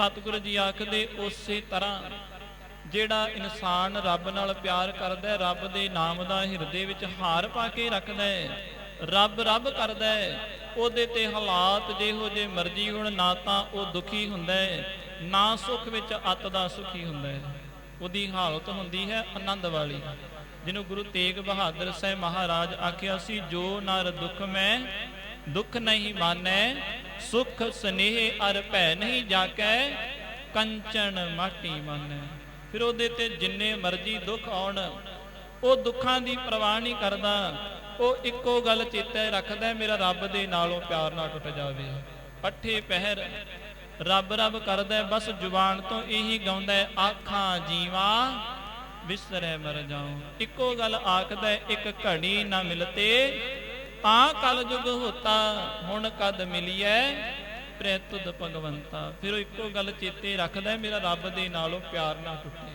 ਸਤਿਗੁਰੂ ਜੀ ਆਖਦੇ ਉਸੇ ਤਰ੍ਹਾਂ ਜਿਹੜਾ ਇਨਸਾਨ ਰੱਬ ਨਾਲ ਪਿਆਰ ਕਰਦਾ ਹੈ, ਰੱਬ ਦੇ ਨਾਮ ਦਾ ਹਿਰਦੇ ਵਿੱਚ ਹਾਰ ਪਾ ਕੇ ਰੱਖਦਾ ਹੈ, ਰੱਬ ਰੱਬ ਕਰਦਾ ਹੈ, ਉਹਦੇ ਤੇ ਹਾਲਾਤ ਜਿਹੋ ਜੇ ਮਰਜ਼ੀ ਹੋਣ, ਨਾ ਤਾਂ ਉਹ ਦੁਖੀ ਹੁੰਦਾ ਹੈ, ਨਾ ਸੁੱਖ ਵਿੱਚ ਅੱਤ ਦਾ ਸੁਖੀ ਹੁੰਦਾ ਹੈ। ਉਹਦੀ ਹਾਲਤ ਹੁੰਦੀ ਹੈ ਆਨੰਦ ਵਾਲੀ। ਜਿਹਨੂੰ ਗੁਰੂ ਤੇਗ ਬਹਾਦਰ ਸਾਹਿਬ ਮਹਾਰਾਜ ਆਖਿਆ ਸੀ, ਜੋ ਨਰ ਦੁੱਖ ਮੈਂ, ਦੁੱਖ ਨਹੀਂ ਮਾਨੈ ਸੁਖ ਸਨੇਹ ਅਰ ਭੈ ਨਹੀਂ ਜਾਕੈ, ਕੰਚਨ ਮਾਟੀ ਮਾਨੈ। ਫਿਰ ਉਹਦੇ ਤੇ ਜਿੰਨੇ ਮਰਜ਼ੀ ਦੁੱਖ ਆਉਣ, ਉਹ ਦੁੱਖਾਂ ਦੀ ਪਰਵਾਹ ਨਹੀਂ ਕਰਦਾ। ਉਹ ਇੱਕੋ ਗੱਲ ਚੇਤੇ ਰੱਖਦਾ, ਮੇਰਾ ਰੱਬ ਦੇ ਨਾਲੋਂ ਪਿਆਰ ਨਾ ਟੁੱਟ ਜਾਵੇ। ਪੱਠੇ ਪਹਿਰ ਰੱਬ ਰੱਬ ਕਰਦਾ, ਬਸ ਜ਼ੁਬਾਨ ਤੋਂ ਇਹੀ ਗਾਉਂਦਾ ਆਖਾਂ ਜੀਵਾ ਵਿਸਰੈ ਮਰ ਜਾਉ। ਇੱਕੋ ਗੱਲ ਆਖਦਾ ਇੱਕ ਘੜੀ ਨਾ ਮਿਲਤੇ ਤਾਂ ਕਲਯੁਗ ਹੋਤਾ, ਹੁਣ ਕਦ ਮਿਲਿਐ? ਪ੍ਰੇਤੁਦ ਭਗਵੰਤਾ। ਫਿਰ ਉਹ ਇੱਕੋ ਗੱਲ ਚੇਤੇ ਰੱਖਦਾ, ਮੇਰਾ ਰੱਬ ਦੇ ਨਾਲੋਂ ਪਿਆਰ ਨਾ ਟੁੱਟੇ।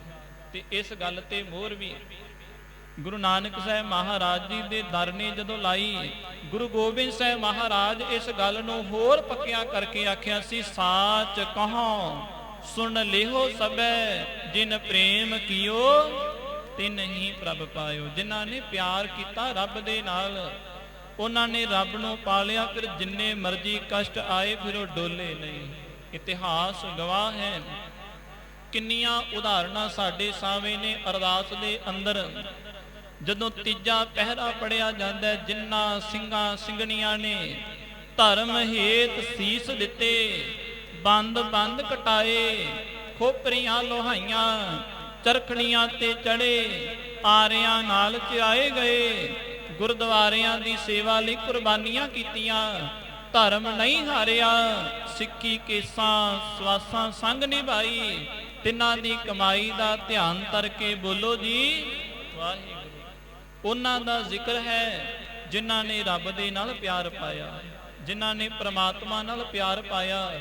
ਤੇ ਇਸ ਗੱਲ ਤੇ ਮੋਹਰ ਵੀ ਗੁਰੂ ਨਾਨਕ ਸਾਹਿਬ ਮਹਾਰਾਜ ਜੀ ਦੇ ਦਰ ਨੇ ਜਦੋਂ ਲਾਈ, ਗੁਰੂ ਗੋਬਿੰਦ ਸਾਹਿਬ ਮਹਾਰਾਜ ਇਸ ਗੱਲ ਨੂੰ ਹੋਰ ਪੱਕਿਆ ਕਰਕੇ ਆਖਿਆ ਸੀ, ਸਾਚ ਕਹੋ, ਸੁਣ ਲਿਹੋ ਸਬੈ ਜਿਨ ਪ੍ਰੇਮ ਕੀਓ, ਤਿਨ ਹੀ ਪ੍ਰਭ ਪਾਇਓ। ਜਿਨ੍ਹਾਂ ਨੇ ਪਿਆਰ ਕੀਤਾ ਰੱਬ ਦੇ ਨਾਲ ਉਹਨਾਂ ਨੇ ਰੱਬ ਨੂੰ ਪਾਲਿਆ ਫਿਰ ਜਿੰਨੇ ਮਰਜ਼ੀ ਕਸ਼ਟ ਆਏ ਫਿਰ ਉਹ ਡੋਲੇ ਨਹੀਂ। ਇਤਿਹਾਸ ਗਵਾਹ ਹੈ। ਕਿੰਨੀਆਂ ਉਦਾਹਰਨਾਂ ਸਾਡੇ ਸਾਹਮਣੇ ਨੇ ਅਰਦਾਸ ਦੇ ਅੰਦਰ। ਜਦੋਂ ਤੀਜਾ ਪਹਿਰਾ ਪੜਿਆ ਜਾਂਦਾ ਹੈ, ਸਿੰਘਾਂ ਸਿੰਘਣੀਆਂ ਨੇ ਧਰਮ ਹੇਤ ਸੀਸ ਦਿੱਤੇ ਬੰਦ ਬੰਦ ਕਟਾਏ ਖੋਪਰੀਆਂ ਲੋਹਾਈਆਂ ਚਰਖਣੀਆਂ ਤੇ ਚੜੇ ਆਰਿਆਂ ਨਾਲ ਚਿਆਏ ਗਏ। ਗੁਰਦੁਆਰਿਆਂ ਦੀ ਸੇਵਾ ਲਈ ਕੁਰਬਾਨੀਆਂ ਕੀਤੀਆਂ। ਧਰਮ ਨਹੀਂ ਹਾਰਿਆ, ਸਿੱਖੀ ਕੇਸਾਂ, ਸਵਾਸਾਂ ਸੰਗ ਨਿਭਾਈ। ਤਿੰਨਾਂ ਦੀ ਕਮਾਈ ਦਾ ਧਿਆਨ ਕਰਕੇ ਬੋਲੋ ਜੀ, ਵਾਹਿਗੁਰੂ। ਉਹਨਾਂ ਦਾ ਜ਼ਿਕਰ ਹੈ ਜਿਨ੍ਹਾਂ ਨੇ ਰੱਬ ਦੇ ਨਾਲ ਪਿਆਰ ਪਾਇਆ, ਜਿਨ੍ਹਾਂ ਨੇ ਪ੍ਰਮਾਤਮਾ ਨਾਲ ਪਿਆਰ ਪਾਇਆ।